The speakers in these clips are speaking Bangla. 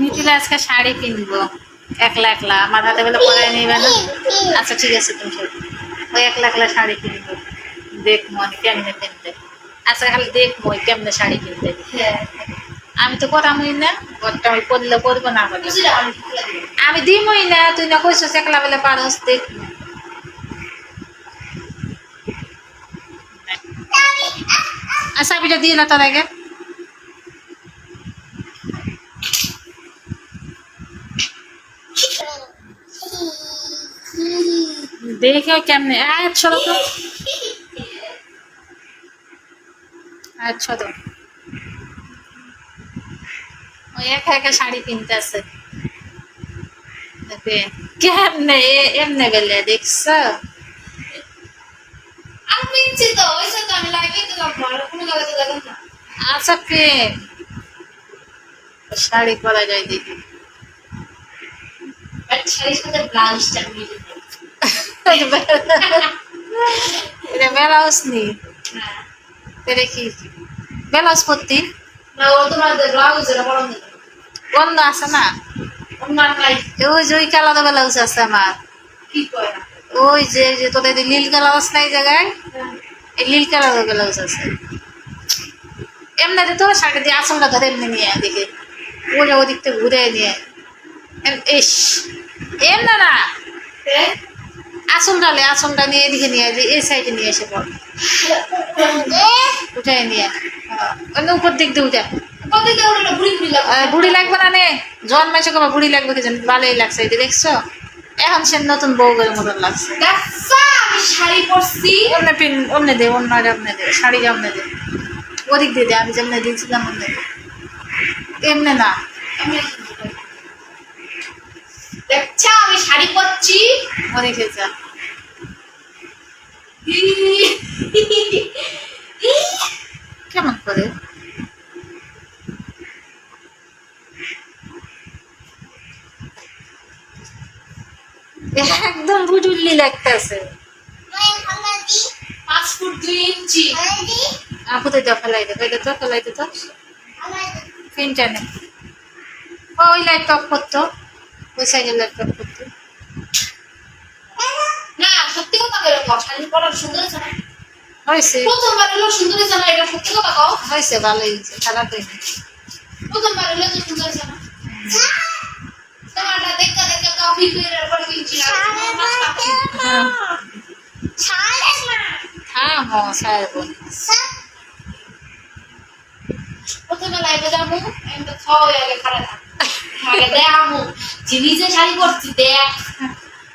মিথিলা আজকে শাড়ি কিনবো। একলা একলা। আমার হাতে বলে পরাই নিবে না। আচ্ছা ঠিক আছে, তুমি ওই একলা একলা শাড়ি কিনবো। দেখ মনে কেমনে কিনতে আচ্ছা খালি দেখ মই কেমনে শাড়ি কিনতে আমি তো করামই না। ঘরটা আমি পরলে পরবো না পরলে আমি দিমই না। তুই না কইস একলা বেলা পারস দেখ আচ্ছা বিটা দিয়ে না তার আগে। দেখে কেমনে? আচ্ছা তো। আচ্ছা তো ওই একা একা শাড়ি কিনতে আছে। কেমনে? এমনে গেলে দেখছ? আমি কিনছি ওই তো আমি লাগিয়ে দিলাম কোনো জায়গাতে দেখেন না। আচ্ছা শাড়ি পরা যায়। এটা ব্লাউজ নি। হ্যাঁ। এটা কি? ব্লাউজ পরতি? নেই। আছে না? ওই যে ওই কালার ব্লাউজ আছে আমার। কি করে না? ওই যে যে তোদের নীল কালার আছে না এই জায়গায়? এই নীল কালার ব্লাউজ আছে। এমনি তো শাড়ি দিয়ে আসলটা ধরে এমনি নিয়ে দেখে। ওরে ওদিক থেকে ঘুরে নিয়ে। এম- ইস। এমনি না আসল ডালে আসলটা নিয়ে এদিকে নিয়ে যে এই সাইডে নিয়ে এসে পড়। উঠাই নিয়ে অন্য উপর দিক দিয়ে উঠা বুড়ি বুড়ি লাগে বুড়ি লাগবে না নে? জন্মেছে কবে? বুড়ি লাগবে কি জানি? ভালোই লাগছে যে দেখছ? এখন সে নতুন বউ বউয়ের মতন লাগছে। শাড়ি পরছি। অন্য পিন অন্য দে অন্য অন্য দে শাড়ি অন্য দে। ওদিক দিয়ে দে আমি যেমন দিয়েছিলাম অন্য দে। এমনি না। দেখছা আমি শাড়ি পরছি। ওদিকে যা কেমন করে? একদম বুঝুল্লি লাগতেছে। পাঁচ ফুট দুই ইঞ্চি। আপু তো ফেলাই দে ফেলাই তো ফেলাই দে তো তিনটা নে ওই লাইট অফ করতো ওই লাইট অফ করতো না সত্যি কথা বলে শাড়ি পরার সুন্দর আছে না? হয়েছে। প্রথমবার হলো সুন্দর আছে না এটা সত্যি কথা কও? হয়েছে ভালোই হয়েছে খারাপ হয়নি। প্রথমবার হলো তো সুন্দর আছে না? তোমারটা দেখা দেখা কপি করে পরে কিনছি হ্যাঁ। হ্যাঁ হ্যাঁ প্রথমে লাইভে যাব, আমি তো ছয় আগে খারাপ আগে দেখাবো যিনি যে শাড়ি পরছি, দেখ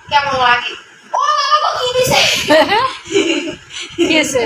কেমন লাগে। ও বাবা কি দিছে? কি আছে